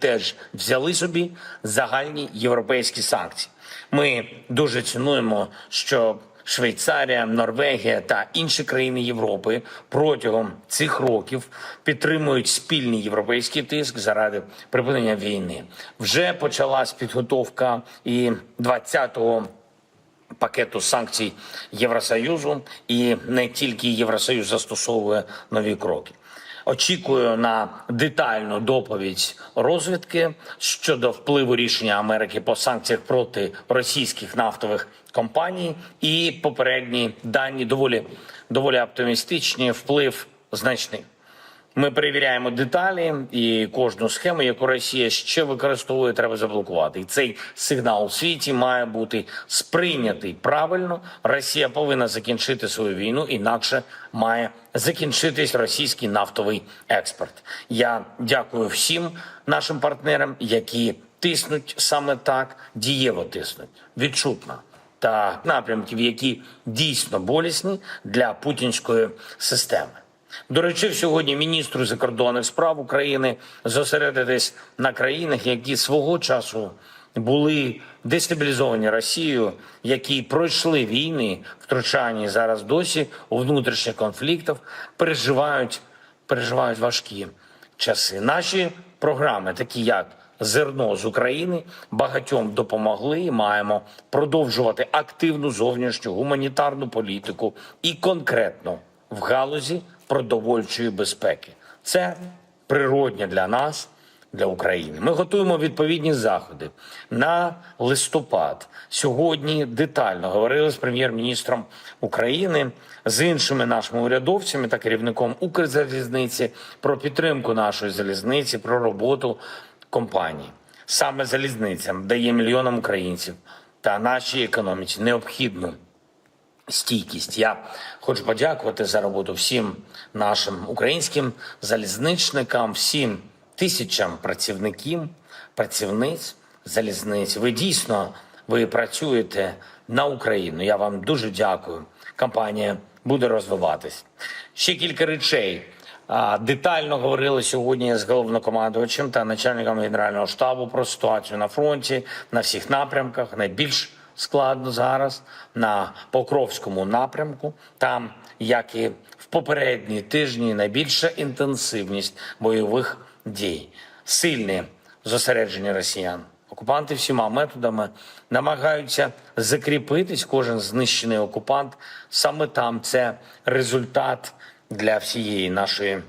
теж взяли собі загальні європейські санкції. Ми дуже цінуємо, що Швейцарія, Норвегія та інші країни Європи протягом цих років підтримують спільний європейський тиск заради припинення війни. Вже почалась підготовка і 20-го пакету санкцій Євросоюзу, і не тільки Євросоюз застосовує нові кроки. Очікую на детальну доповідь розвідки щодо впливу рішення Америки по санкціях проти російських нафтових компаній. І попередні дані доволі доволі оптимістичні. Вплив значний. Ми перевіряємо деталі і кожну схему, яку Росія ще використовує, треба заблокувати. І цей сигнал у світі має бути сприйнятий правильно. Росія повинна закінчити свою війну, інакше має закінчитись російський нафтовий експорт. Я дякую всім нашим партнерам, які тиснуть саме так, дієво тиснуть, відчутно та напрямків, які дійсно болісні для путінської системи. Доручив сьогодні міністру закордонних справ України зосередитись на країнах, які свого часу були дестабілізовані Росією, які пройшли війни, втручання зараз досі у внутрішніх конфліктах, переживають, переживають важкі часи. Наші програми, такі як Зерно з України багатьом допомогли. і Маємо продовжувати активну зовнішню гуманітарну політику і конкретно в галузі продовольчої безпеки. Це природня для нас, для України. Ми готуємо відповідні заходи на листопад. Сьогодні детально говорили з прем'єр-міністром України з іншими нашими урядовцями та керівником Укрзалізниці про підтримку нашої залізниці, про роботу компанії. Саме залізниця дає мільйонам українців та нашій економіці необхідну стійкість. Я хочу подякувати за роботу всім нашим українським залізничникам, всім тисячам працівників, працівниць залізниць. Ви дійсно ви працюєте на Україну. Я вам дуже дякую. Компанія буде розвиватись. Ще кілька речей. Детально говорили сьогодні з головнокомандувачем та начальником генерального штабу про ситуацію на фронті на всіх напрямках. Найбільш складно зараз на Покровському напрямку. Там, як і в попередні тижні, найбільша інтенсивність бойових дій, сильне зосередження росіян. Окупанти всіма методами намагаються закріпитись. Кожен знищений окупант саме там це результат для всієї нашої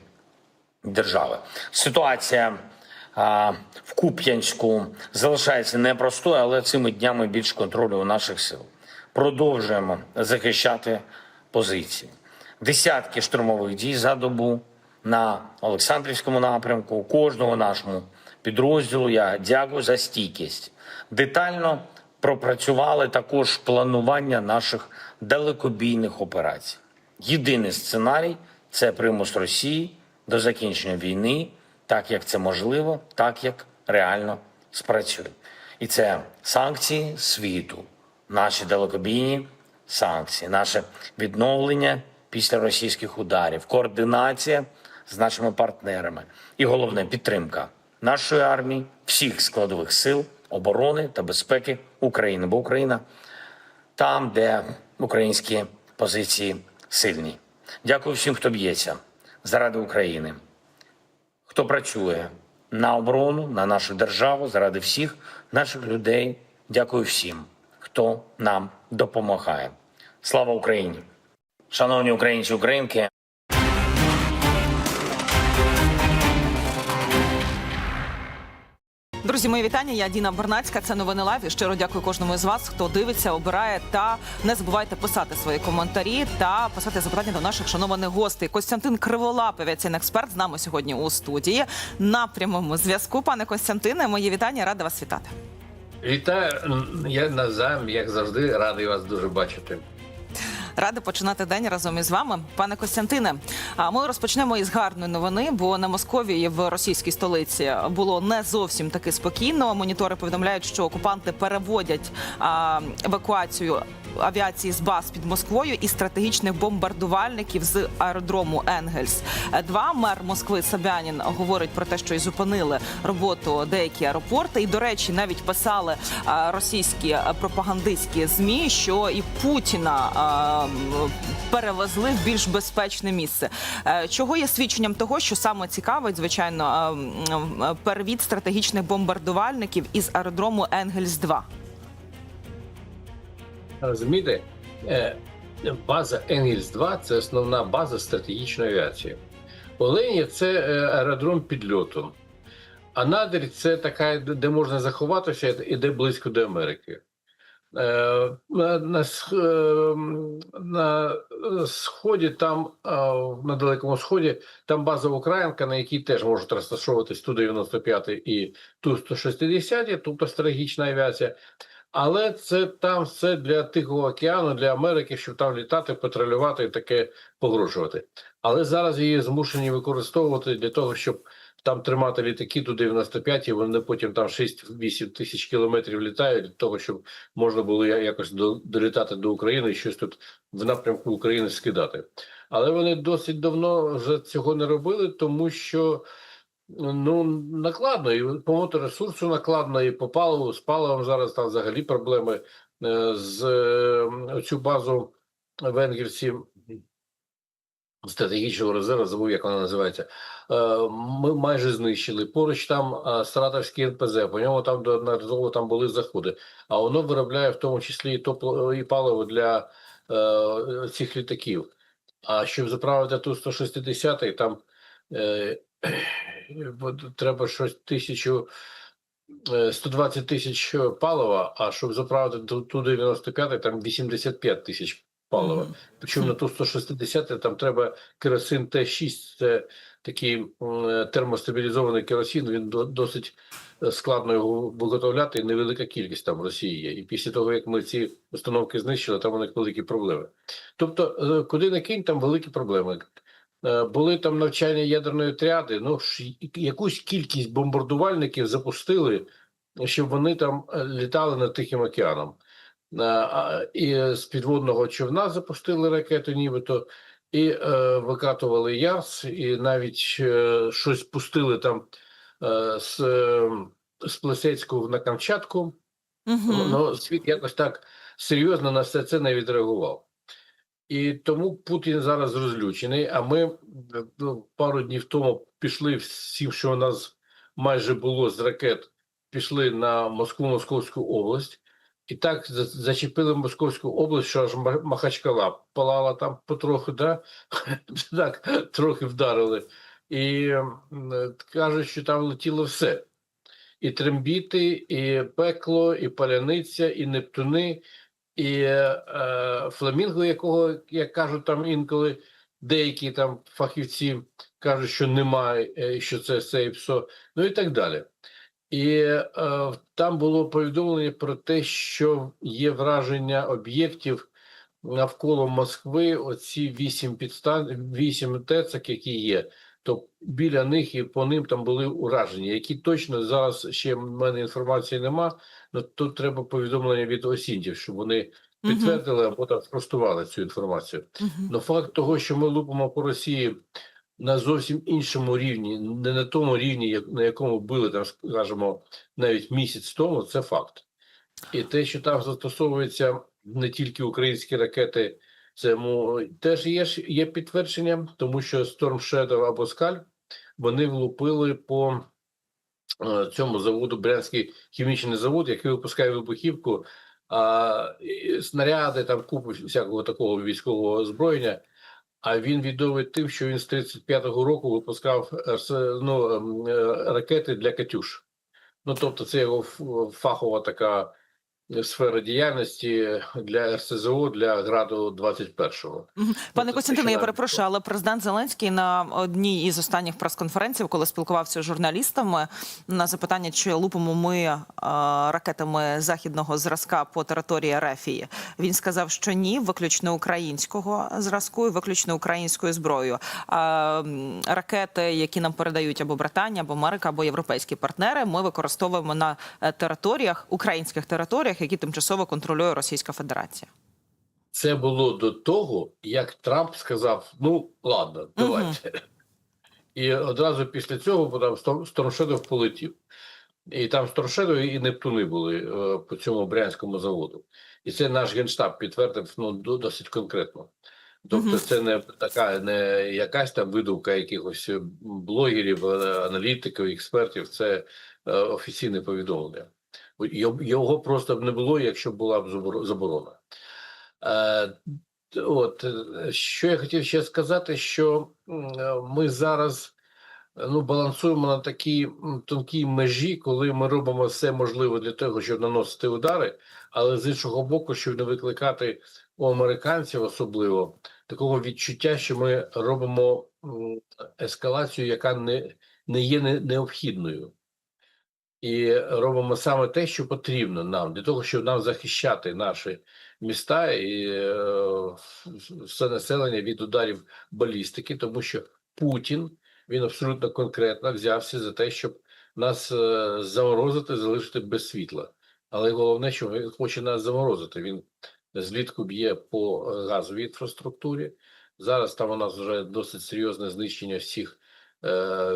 держави. Ситуація в Куп'янську залишається непростою, але цими днями більш контролю у наших сил. Продовжуємо захищати позиції. Десятки штурмових дій за добу на Олександрівському напрямку. Кожного нашому підрозділу я дякую за стійкість. Детально пропрацювали також планування наших далекобійних операцій. Єдиний сценарій це примус Росії до закінчення війни, так як це можливо, так як реально спрацює. І це санкції світу, наші далекобійні санкції, наше відновлення після російських ударів, координація з нашими партнерами і головне підтримка нашої армії, всіх складових сил оборони та безпеки України, бо Україна там, де українські позиції сильні. Дякую всім, хто б'ється заради України, хто працює на оборону, на нашу державу, заради всіх наших людей. Дякую всім, хто нам допомагає. Слава Україні! Шановні українці, українки. Друзі, мої вітання. Я Діна Бернацька. Це новини лайв. І Щиро дякую кожному з вас, хто дивиться, обирає. Та не забувайте писати свої коментарі та писати запитання до наших шанованих гостей. Костянтин Криволап, авіаційний експерт, з нами сьогодні у студії на прямому зв'язку. Пане Костянтине, мої вітання. Рада вас вітати. Вітаю, я навзаєм, як завжди, радий вас дуже бачити. Рада починати день разом із вами, пане Костянтине. А ми розпочнемо із гарної новини, бо на Московії в російській столиці було не зовсім таки спокійно. Монітори повідомляють, що окупанти переводять евакуацію авіації з баз під Москвою і стратегічних бомбардувальників з аеродрому Енгельс. Два мер Москви Собянін говорить про те, що і зупинили роботу деякі аеропорти. І до речі, навіть писали російські пропагандистські змі, що і Путіна перевезли в більш безпечне місце. Е, Чого є свідченням того, що саме цікавить, звичайно, е, е, перевід стратегічних бомбардувальників із аеродрому Енгельс 2 Розумієте, база Енгельс 2 це основна база стратегічної авіації. Оленів це аеродром підльоту. А надр це така, де можна заховатися і де близько до Америки. Е, На, е, на сході, там, на Далекому Сході, там база Українка, на якій теж можуть розташовуватись Ту-95 і Ту-160, тобто стратегічна авіація. Але це там все для Тихого океану, для Америки, щоб там літати, патрулювати і таке погрожувати. Але зараз її змушені використовувати для того, щоб там тримати літаки до 95, і вони потім там 6-8 тисяч кілометрів літають для того, щоб можна було якось до- долітати до України і щось тут в напрямку України скидати. Але вони досить давно вже цього не робили, тому що ну накладно і по моторесурсу накладно, і по паливу з паливом зараз там взагалі проблеми Е, з е, цю базу в Енгельсі стратегічного резерву, забув, як вона називається. Е, Ми майже знищили. Поруч там е, Саратовський НПЗ, по ньому там неодноразово там були заходи. А воно виробляє в тому числі і топло і паливо для е, цих літаків. А щоб заправити ту 160 там е, треба щось тисячу. е, 120 тисяч палива, а щоб заправити ту 95 там 85 тисяч палива. Причому на ту 160 там треба керосин Т6, це такий термостабілізований керосин, він досить е, складно його виготовляти, і невелика кількість там в Росії є. І після того, як ми ці установки знищили, там у них великі проблеми. Тобто, е, куди не кинь, там великі проблеми. Е, Були там навчання ядерної тріади, ну якусь кількість бомбардувальників запустили, щоб вони там е, літали над Тихим океаном. Е, І з підводного човна запустили ракету, нібито, і е, викатували Ярс, і навіть е, щось пустили там е, з, е, з Плесецьку на Камчатку. Мгм. Ну, світ якось так серйозно на все це не відреагував. І тому Путін зараз розлючений. А ми ну, пару днів тому пішли всім, що у нас майже було з ракет, пішли на Москву, Московську область. І так зачепили Московську область, що аж Махачкала палала там потроху, да? так трохи вдарили. І кажуть, що там летіло все. І трембіти, і пекло, і паляниця, і нептуни, і е, фламінго, якого, як кажуть там інколи, деякі там фахівці кажуть, що немає, е, що це все і псо, ну і так далі. І е, там було повідомлення про те, що є враження об'єктів навколо Москви. Оці вісім підстан, вісім тецок, які є, то біля них і по ним там були ураження, які точно зараз ще в мене інформації нема. Ну тут треба повідомлення від осінтів, щоб вони підтвердили або там спростували цю інформацію. Но факт того, що ми лупимо по Росії на зовсім іншому рівні, не на тому рівні, на якому були там, скажімо, навіть місяць тому, це факт. І те, що там застосовуються не тільки українські ракети, це теж є, є підтвердженням, тому що Storm Shadow або Скаль вони влупили по е, цьому заводу, Брянський хімічний завод, який випускає вибухівку, а, снаряди, там купу всякого такого військового озброєння. А він відомий тим, що він з 35-го року випускав РС- ну, ем, е, ракети для Катюш. Ну тобто, це його фахова така сфера діяльності для РСЗО для граду 21-го. Пане це Костянтине, я перепрошую, але президент Зеленський на одній із останніх прес-конференцій, коли спілкувався з журналістами, на запитання, чи лупимо ми е, ракетами західного зразка по території Рефії, він сказав, що ні, виключно українського зразку і виключно українською зброєю. А ракети, які нам передають або Британія, або Америка, або європейські партнери, ми використовуємо на е, територіях, українських територіях, які тимчасово контролює Російська Федерація. Це було до того, як Трамп сказав: ну ладно, давайте. І одразу після цього там Стор- Сторошедов полетів. І там Сторошедов і Нептуни були е, по цьому брянському заводу. І це наш генштаб підтвердив ну, досить конкретно. Тобто, це не така не якась там видумка якихось блогерів, е, аналітиків, експертів. Це е, офіційне повідомлення. Його- просто б не було, якщо була б заборо- заборона. Е, От е, що я хотів ще сказати, що е, ми зараз ну балансуємо на такій тонкій межі, коли ми робимо все можливе для того, щоб наносити удари, але з іншого боку, щоб не викликати у американців особливо такого відчуття, що ми робимо ескалацію, яка не, не є необхідною. І робимо саме те, що потрібно нам для того, щоб нам захищати наші міста і е, все населення від ударів балістики, тому що Путін він абсолютно конкретно взявся за те, щоб нас е, заморозити, залишити без світла. Але головне, що він хоче нас заморозити. Він злітку б'є по газовій інфраструктурі. Зараз там у нас вже досить серйозне знищення всіх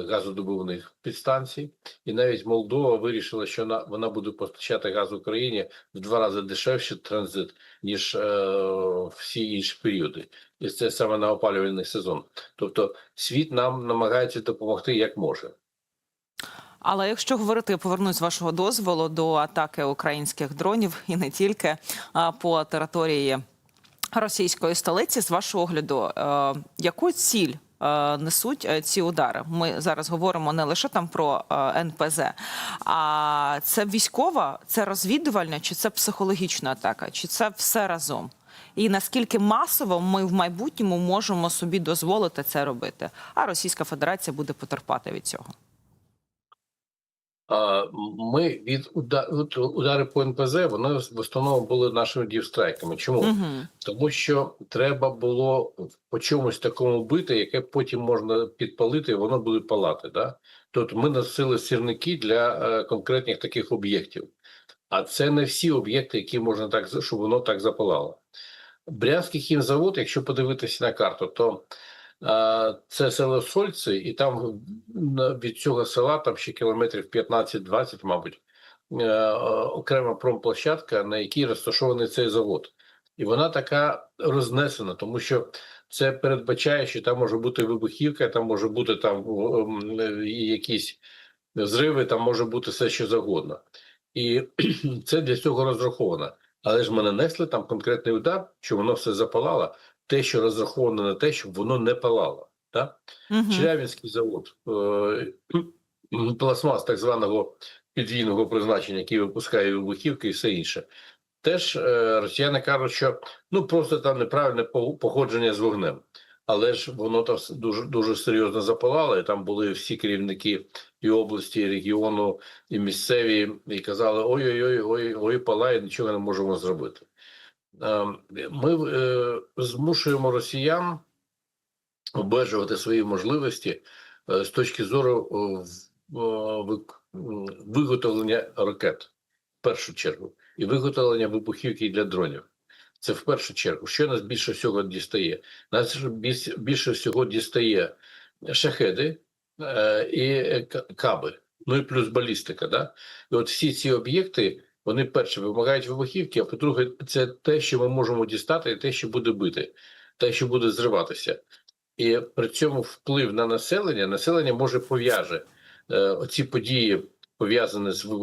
газодобувних підстанцій. І навіть Молдова вирішила, що вона, вона буде постачати газ Україні в два рази дешевше транзит, ніж е, всі інші періоди. І це саме на опалювальний сезон. Тобто світ нам намагається допомогти як може. Але якщо говорити, я повернусь вашого дозволу до атаки українських дронів і не тільки по території російської столиці, з вашого огляду, е, яку ціль? Е, Несуть е, ці удари. Ми зараз говоримо не лише там про е, НПЗ, а це військова, це розвідувальна, чи це психологічна атака, чи це все разом? І наскільки масово ми в майбутньому можемо собі дозволити це робити? А Російська Федерація буде потерпати від цього. Ми від уда- удари по НПЗ вони в основному були нашими дівстрайками. Чому? Угу. Тому що треба було по чомусь такому бити, яке потім можна підпалити, і воно буде палати. Да? Тобто ми носили сірники для е, конкретних таких об'єктів. А це не всі об'єкти, які можна так, щоб воно так запалало. Брянський хімзавод, якщо подивитися на карту, то це село Сольці, і там від цього села там ще кілометрів 15-20, мабуть, е, окрема промплощадка, на якій розташований цей завод. І вона така рознесена, тому що це передбачає, що там може бути вибухівка, там може бути там якісь зриви, там може бути все що завгодно. І це для цього розраховано. Але ж ми нанесли там конкретний удар, що воно все запалало, те, що розраховано на те, щоб воно не палало. Так? Угу. Челябинський завод е, пластмас так званого підвійного призначення, який випускає вибухівки і все інше. Теж е, росіяни кажуть, що ну просто там неправильне походження з вогнем. Але ж воно там дуже дуже серйозно запалало, і там були всі керівники і області, і регіону, і місцеві, і казали: ой-ой-ой, ой, ой, палає, нічого не можемо зробити. Е, Ми е, змушуємо росіян обмежувати свої можливості е, з точки зору е, виготовлення ракет в першу чергу і виготовлення вибухівки для дронів. Це в першу чергу. Що нас більше всього дістає? Нас більше всього дістає шахеди і каби, ну і плюс балістика. Да? І от всі ці об'єкти. Вони перше вимагають вибухівки, а по-друге, це те, що ми можемо дістати, і те, що буде бити, те, що буде зриватися. І при цьому вплив на населення населення може пов'яже е, оці події пов'язані з